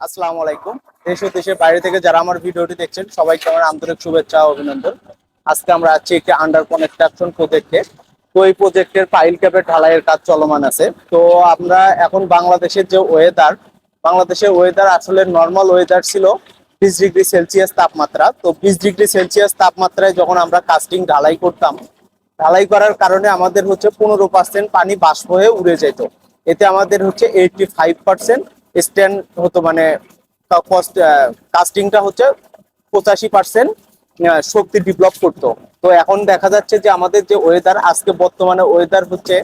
আসসালামু আলাইকুম। দেশ ও দেশের বাইরে থেকে যারা আমার ভিডিওটি দেখছেন, সবাইকে আমার আন্তরিক শুভেচ্ছা অভিনন্দন। আজকে আমরা আছি একটি আন্ডার কনস্ট্রাকশন প্রজেক্টে তো এই প্রজেক্টের পাইল ক্যাপের ঢালাইয়ের কাজ চলমান আছে। তো আমরা এখন বাংলাদেশের যে ওয়েদার বাংলাদেশের ওয়েদার আসলে নর্মাল ওয়েদার ছিল বিশ ডিগ্রি সেলসিয়াস তাপমাত্রা। তো বিশ ডিগ্রি সেলসিয়াস তাপমাত্রায় যখন আমরা কাস্টিং ঢালাই করতাম, ঢালাই করার কারণে আমাদের হচ্ছে পনেরো পার্সেন্ট পানি বাষ্প হয়ে উড়ে যেত। এতে আমাদের হচ্ছে এইটটি ফাইভ পার্সেন্ট স্ট্যান্ড হতো মানে কাস্টিংটা হচ্ছে পঁচাশি পার্সেন্ট শক্তি ডেভেলপ করতো। তো এখন দেখা যাচ্ছে যে আমাদের যে ওয়েদার আজকে বর্তমানে ওয়েদার হচ্ছে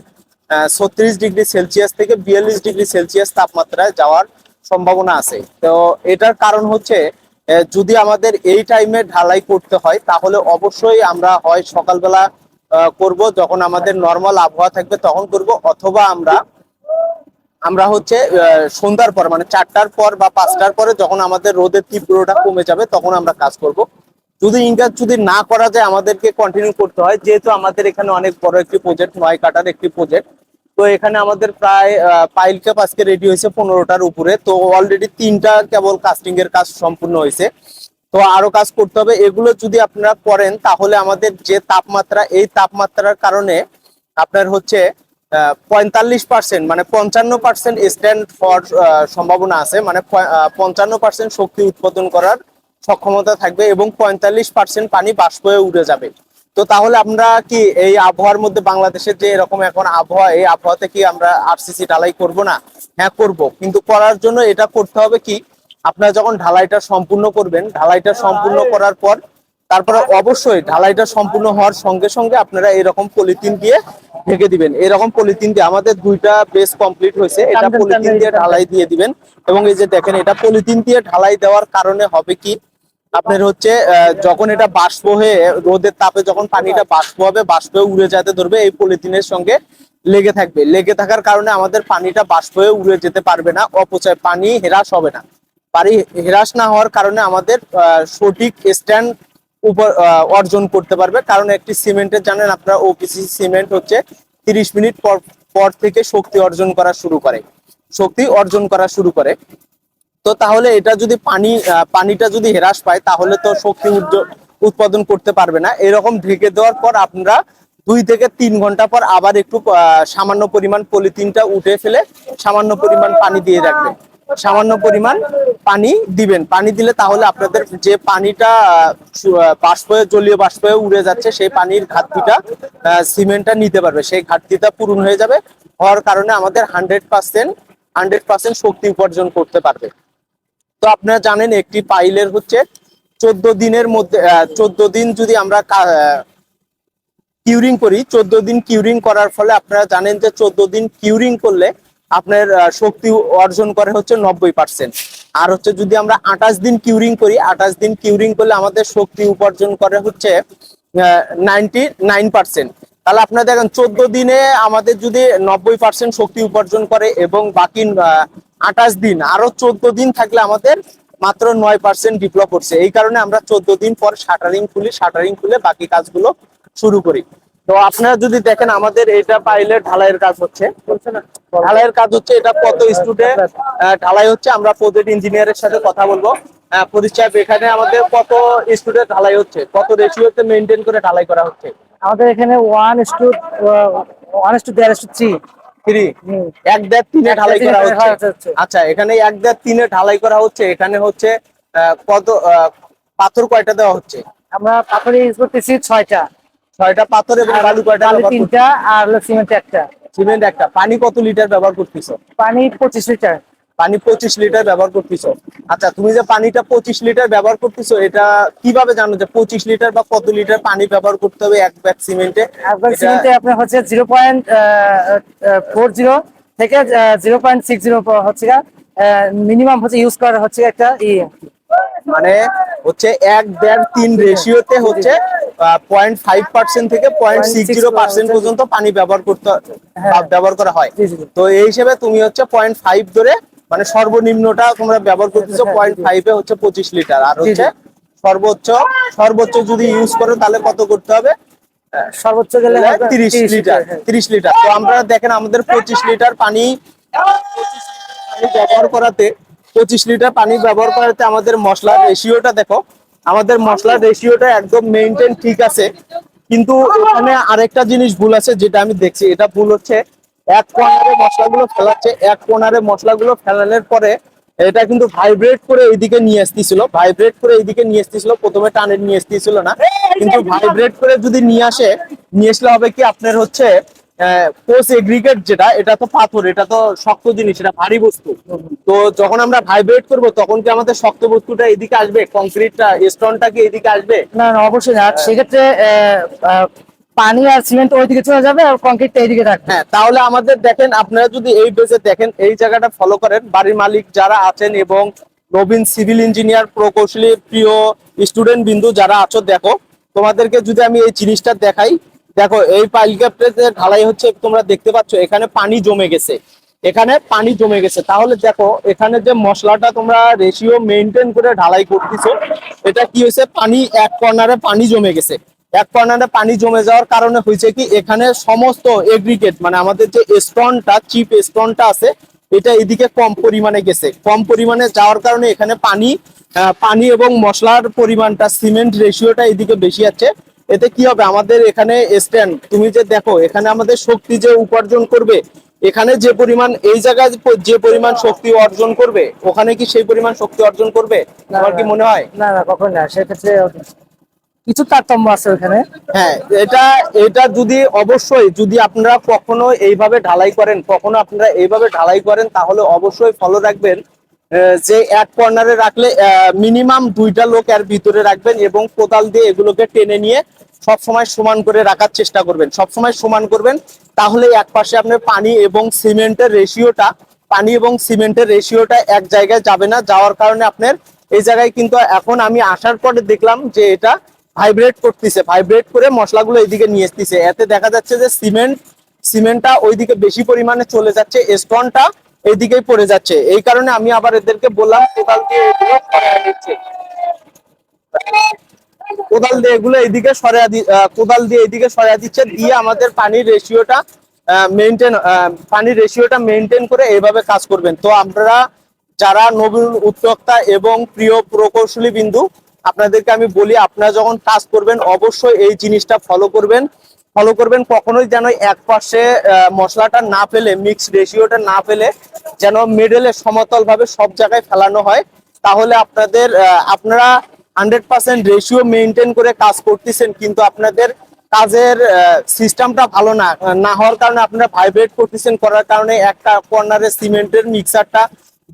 ছত্রিশ ডিগ্রি সেলসিয়াস থেকে বিয়াল্লিশ ডিগ্রি সেলসিয়াস তাপমাত্রায় যাওয়ার সম্ভাবনা আছে। তো এটার কারণ হচ্ছে যদি আমাদের এই টাইমে ঢালাই করতে হয়, তাহলে অবশ্যই আমরা হয় সকালবেলা করব, যখন আমাদের নর্মাল আবহাওয়া থাকবে, তখন করব, অথবা আমরা আমরা হচ্ছে সন্ধ্যার পর মানে চারটার পর বা পাঁচটার পরে যখন আমাদের রোদের তীব্রতা কমে যাবে, তখন আমরা কাজ করব। যদি ইনকাজ যদি না করা যায়, আমাদেরকে কন্টিনিউ করতে হয়, যেহেতু আমাদের এখানে অনেক বড় একটি প্রজেক্ট নয় কাটার একটি প্রজেক্ট তো এখানে আমাদের প্রায় পাইল ক্যাপ আজকে রেডি হয়েছে পনেরোটার উপরে। তো অলরেডি তিনটা কেবল কাস্টিং এর কাজ সম্পূর্ণ হয়েছে। তো আরও কাজ করতে হবে। এগুলো যদি আপনারা করেন, তাহলে আমাদের যে তাপমাত্রা, এই তাপমাত্রার কারণে আপনার হচ্ছে পঁয়তাল্লিশ পার্সেন্ট মানে পঞ্চান্ন পার্সেন্ট স্ট্যান্ড ফর সম্ভাবনা আছে। মানে পঞ্চান্ন পার্সেন্ট শক্তি উৎপাদন করার সক্ষমতা থাকবে এবং পঁয়তাল্লিশ পার্সেন্ট পানি বাষ্প হয়ে উড়ে যাবে। তো তাহলে আমরা কি এই আবহাওয়ার মধ্যে বাংলাদেশের যে এরকম এখন আবহাওয়া, এই আবহাওয়াতে কি আমরা আরসিসি ঢালাই করব না? হ্যাঁ করব। কিন্তু করার জন্য এটা করতে হবে কি, আপনারা যখন ঢালাইটা সম্পূর্ণ করবেন, ঢালাইটা সম্পূর্ণ করার পর তারপরে অবশ্যই ঢালাইটা সম্পূর্ণ হওয়ার সঙ্গে সঙ্গে আপনারা এরকম পলিথিন দিয়ে ঢেকে দিবেন। এরকম পলিথিন দিয়ে আমাদের দুইটা বেস কমপ্লিট হয়েছে। এটা পলিথিন দিয়ে ঢালাই দিয়ে দিবেন। এবং এই যে দেখেন এটা পলিথিন দিয়ে ঢালাই দেওয়ার কারণে হবে কি? আপনার হচ্ছে যখন এটা বাষ্প হয়ে রোদের তাপে যখন পানিটা বাষ্প হবে বাষ্প হয়ে উড়ে যেতে ধরবে এই পলিথিনের সঙ্গে লেগে থাকবে। লেগে থাকার কারণে আমাদের পানিটা বাষ্প হয়ে উড়ে যেতে পারবে না অপচয় পানি হ্রাস হবে না। পানি হ্রাস না হওয়ার কারণে আমাদের আহ, সঠিক স্ট্যান্ড অর্জন করতে পারবে। কারণ একটি সিমেন্টের, জানেন আপনারা ওপিসি সিমেন্ট হচ্ছে তিরিশ মিনিট পর পর থেকে শক্তি অর্জন করা শুরু করে। শক্তি অর্জন করা শুরু করে। তো তাহলে এটা যদি পানি পানিটা যদি হ্রাস পায়, তাহলে তো শক্তি উৎপাদন করতে পারবে না। এরকম ঢেকে দেওয়ার পর আপনারা দুই থেকে তিন ঘণ্টা পর আবার একটু সামান্য পরিমাণ পলিথিনটা উঠে ফেলে সামান্য পরিমাণ পানি দিয়ে রাখবেন। সামান্য পরিমাণ পানি দিবেন। পানি দিলে তাহলে আপনাদের যে পানিটা বাষ্প, জলীয় বাষ্প উড়ে যাচ্ছে, সেই পানির ঘাটতিটা সিমেন্টটা নিতে পারবে। সেই ঘাটতিটা পূরণ হয়ে যাবে। হওয়ার কারণে আমাদের হান্ড্রেড পার্সেন্ট হান্ড্রেড পার্সেন্ট শক্তি উপার্জন করতে পারবে। তো আপনারা জানেন, একটি পাইলের হচ্ছে চোদ্দ দিনের মধ্যে চোদ্দ দিন যদি আমরা কিউরিং করি, চোদ্দ দিন কিউরিং করার ফলে আপনারা জানেন যে চোদ্দ দিন কিউরিং করলে আপনার শক্তি অর্জন করে হচ্ছে নব্বই পার্সেন্ট আর হচ্ছে যদি আমরা আঠাশ দিন কিউরিং করি, আঠাশ দিন কিউরিং করলে আমাদের শক্তি উপার্জন করে হচ্ছে নাইনটি নাইন পার্সেন্ট তাহলে আপনারা দেখেন, চোদ্দ দিনে আমাদের যদি নব্বই পার্সেন্ট শক্তি উপার্জন করে এবং বাকি আঠাশ দিন, আরও চোদ্দ দিন থাকলে আমাদের মাত্র নয় পার্সেন্ট ডেভেলপ করছে এই কারণে আমরা চোদ্দ দিন পর শাটারিং খুলি শাটারিং খুলে বাকি কাজগুলো শুরু করি। তো আপনারা যদি দেখেন আমাদের এটা পাইলে ঢালাইয়ের কাজ হচ্ছে। ঢালাইয়ের কাজ হচ্ছে এটা কত স্টুডেন্ট ঢালাই হচ্ছে আমরা প্রজেক্ট ইঞ্জিনিয়ারের সাথে কথা বলব। পরিচয় এখানে আমাদের কত স্টুডেন্ট ঢালাই হচ্ছে কত রেশিওতে মেনটেন করে ঢালাই করা হচ্ছে। আমাদের এখানে ওয়ান টু ওয়ান টু দেড় থ্রি থ্রি এক দেড় তিনে ঢালাই করা হচ্ছে। আচ্ছা এখানে এক দেড় তিনে ঢালাই করা হচ্ছে এখানে হচ্ছে কত পাথর কয়টা দেওয়া হচ্ছে? আমরা পাথরে ইউজ করতেছি ছয়টা। ছয়টা পাথর এবং বালু কয়টা? তিনটা আর সিমেন্ট একটা। সিমেন্ট একটা। পানি কত লিটার ব্যবহার করতেছো? পানি পঁচিশ লিটার। পানি পঁচিশ লিটার ব্যবহার করতেছো। আচ্ছা তুমি যে পানিটা পঁচিশ লিটার ব্যবহার করতেছো এটা কীভাবে জানো যে পঁচিশ লিটার বা কত লিটার পানি ব্যবহার করতে হবে এক ব্যাগ সিমেন্টে? একবার এটা- সিমেন্টে আপনার হচ্ছে জিরো পয়েন্ট ফোর জিরো থেকে জিরো পয়েন্ট সিক্স জিরো হচ্ছে মিনিমাম হচ্ছে ইউজ করা হচ্ছে একটা ই মানে হচ্ছে এক দেড় তিন রেশিওতে হচ্ছে পয়েন্ট ফাইভ পার্সেন্ট থেকে পয়েন্ট সিক্স জিরো পার্সেন্ট পর্যন্ত পানি ব্যবহার করতে ব্যবহার করা হয়। তো এই হিসেবে তুমি হচ্ছে পয়েন্ট ফাইভ ধরে মানে সর্বনিম্নটা তোমরা ব্যবহার করতেছো হ্যাঁ, পয়েন্ট ফাইভে হচ্ছে পঁচিশ লিটার। আর হচ্ছে সর্বোচ্চ সর্বোচ্চ যদি ইউজ করো তাহলে কত করতে হবে? সর্বোচ্চ গেলে তিরিশ লিটার হ্যাঁ। তিরিশ লিটার। তো আমরা দেখেন আমাদের পঁচিশ লিটার পানি 25 লিটার পানি ব্যবহার করাতে পঁচিশ লিটার পানি ব্যবহার করাতে আমাদের মশলার রেশিওটা দেখো। আমাদের মশলার রেশিওটা একদম মেনটেন ঠিক আছে। কিন্তু এখানে আরেকটা জিনিস ভুল আছে যেটা আমি দেখছি। এটা ভুল হচ্ছে এক কোনারে মশলাগুলো ফেলাচ্ছে, এক কোনারে মশলাগুলো ফেলানোর পরে এটা কিন্তু ভাইব্রেট করে এইদিকে নিয়ে আসতেছিল। ভাইব্রেট করে এইদিকে নিয়ে আসতেছিল, প্রথমে টানে নিয়ে আসতেছিল না। কিন্তু ভাইব্রেট করে যদি নিয়ে আসে, নিয়ে আসলে হবে কি আপনার হচ্ছে পোস্ট এগ্রিগেট যেটা এটা তো পাথর এটা তো শক্ত জিনিস এটা ভারী বস্তু। তো যখন আমরা ভাইব্রেট করব তখন কি আমাদের শক্ত বস্তুটা এদিকে আসবে? কংক্রিটটা স্টোনটা কি এদিকে আসবে? না না অবশ্যই না। সেক্ষেত্রে আহ, আহ, পানি আর সিমেন্ট ওইদিকে চলে যাবে আর কংক্রিটটা এইদিকে থাকবে। হ্যাঁ তাহলে আমাদের দেখেন আপনারা যদি এই বেজে দেখেন এই জায়গাটা ফলো করেন বাড়ির মালিক যারা আছেন এবং নবীন সিভিল ইঞ্জিনিয়ার প্রকৌশলী প্রিয় স্টুডেন্ট বিন্দু যারা আছো দেখো তোমাদেরকে যদি আমি এই জিনিসটা দেখাই দেখো, এই পাইলকাপে ঢালাই হচ্ছে, তোমরা দেখতে পাচ্ছ, এখানে পানি জমে গেছে। এখানে পানি জমে গেছে। তাহলে দেখো, এখানে যে মশলাটা তোমরা রেশিও মেনটেন করে ঢালাই করতেছো, এটা কি হয়েছে? পানি, এক কর্নারে পানি জমে গেছে। এক কর্নারে পানি জমে যাওয়ার কারণে হয়েছে কি, এখানে সমস্ত এগ্রিগেট মানে আমাদের যে স্টোনটা চিপ স্টোনটা আছে, এটা এদিকে কম পরিমাণে গেছে। কম পরিমাণে যাওয়ার কারণে এখানে পানি পানি এবং মশলার পরিমাণটা সিমেন্ট রেশিওটা এদিকে বেশি আছে। এতে কি হবে? আমাদের এখানে স্ট্যান্ড তুমি যে দেখো এখানে আমাদের শক্তি যে উপার্জন করবে এখানে যে পরিমাণ এই জায়গায় যে পরিমাণ শক্তি অর্জন করবে ওখানে কি সেই পরিমাণ শক্তি অর্জন করবে? আমার কি মনে হয়? না না কখন না সেক্ষেত্রে কিছু তারতম্য আছে ওখানে হ্যাঁ এটা এটা যদি অবশ্যই যদি আপনারা কখনো এইভাবে ঢালাই করেন কখনো আপনারা এইভাবে ঢালাই করেন তাহলে অবশ্যই ফলো রাখবেন। যে এক কর্নারে রাখলে মিনিমাম দুইটা লোক এর ভিতরে রাখবেন এবং কোদাল দিয়ে এগুলোকে টেনে নিয়ে সব সময় সমান করে রাখার চেষ্টা করবেন। সব সময় সমান করবেন, তাহলে এক পাশে আপনার পানি এবং সিমেন্টের রেশিওটা পানি এবং সিমেন্টের রেশিওটা এক জায়গায় যাবে না। যাওয়ার কারণে আপনার এই জায়গায় কিন্তু এখন আমি আসার পরে দেখলাম যে এটা ভাইব্রেট করতেছে ভাইব্রেট করে মশলাগুলো এইদিকে নিয়ে আসতেছে এতে দেখা যাচ্ছে যে সিমেন্ট, সিমেন্টটা ওইদিকে বেশি পরিমাণে চলে যাচ্ছে স্টোনটা এইদিকেই পড়ে যাচ্ছে। এই কারণে আমি আবার এদেরকে বললাম, কোদাল দিয়ে এগুলো নিচ্ছে কোদাল দিয়ে এগুলো এইদিকে সরিয়ে দি কোদাল দিয়ে এইদিকে সরিয়ে দিচ্ছে, দিয়ে আমাদের পানির রেশিওটা মেনটেন পানির রেশিওটা মেনটেন করে এইভাবে কাজ করবেন। তো আমরা যারা নবীন উদ্যোক্তা এবং প্রিয় প্রকৌশলী বিন্দু, আপনাদেরকে আমি বলি, আপনারা যখন কাজ করবেন, অবশ্যই এই জিনিসটা ফলো করবেন। ফলো করবেন কখনোই যেন এক পাশে মশলাটা না ফেলে মিক্স রেশিওটা না ফেলে যেন মিডলে সমতল ভাবে সব জায়গায় ফেলানো হয়, তাহলে আপনাদের আপনারা হান্ড্রেড পার্সেন্ট রেশিও মেনটেন করে কাজ করতেছেন, কিন্তু আপনাদের কাজের সিস্টেমটা ভালো না না হওয়ার কারণে আপনারা ভাইব্রেট করতেছেন, করার কারণে একটা কর্নারে সিমেন্টের মিক্সারটা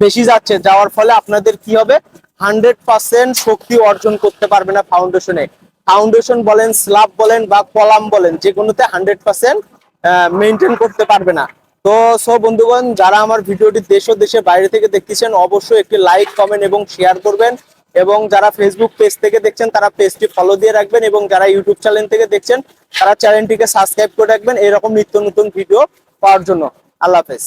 বেশি যাচ্ছে, যাওয়ার ফলে আপনাদের কি হবে? হান্ড্রেড পার্সেন্ট শক্তি অর্জন করতে পারবে না ফাউন্ডেশনে ফাউন্ডেশন বলেন স্ল্যাব বলেন বা কলাম বলেন যে কোনোতে হান্ড্রেড পার্সেন্ট মেনটেন করতে পারবে না। তো সব বন্ধুগণ, যারা আমার ভিডিওটি দেশ ও দেশের বাইরে থেকে দেখতেছেন, অবশ্যই একটি লাইক কমেন্ট এবং শেয়ার করবেন। এবং যারা ফেসবুক পেজ থেকে দেখছেন, তারা পেজটি ফলো দিয়ে রাখবেন এবং যারা ইউটিউব চ্যানেল থেকে দেখছেন, তারা চ্যানেলটিকে সাবস্ক্রাইব করে রাখবেন। এরকম নিত্য নতুন ভিডিও পাওয়ার জন্য। আল্লাহ হাফেজ।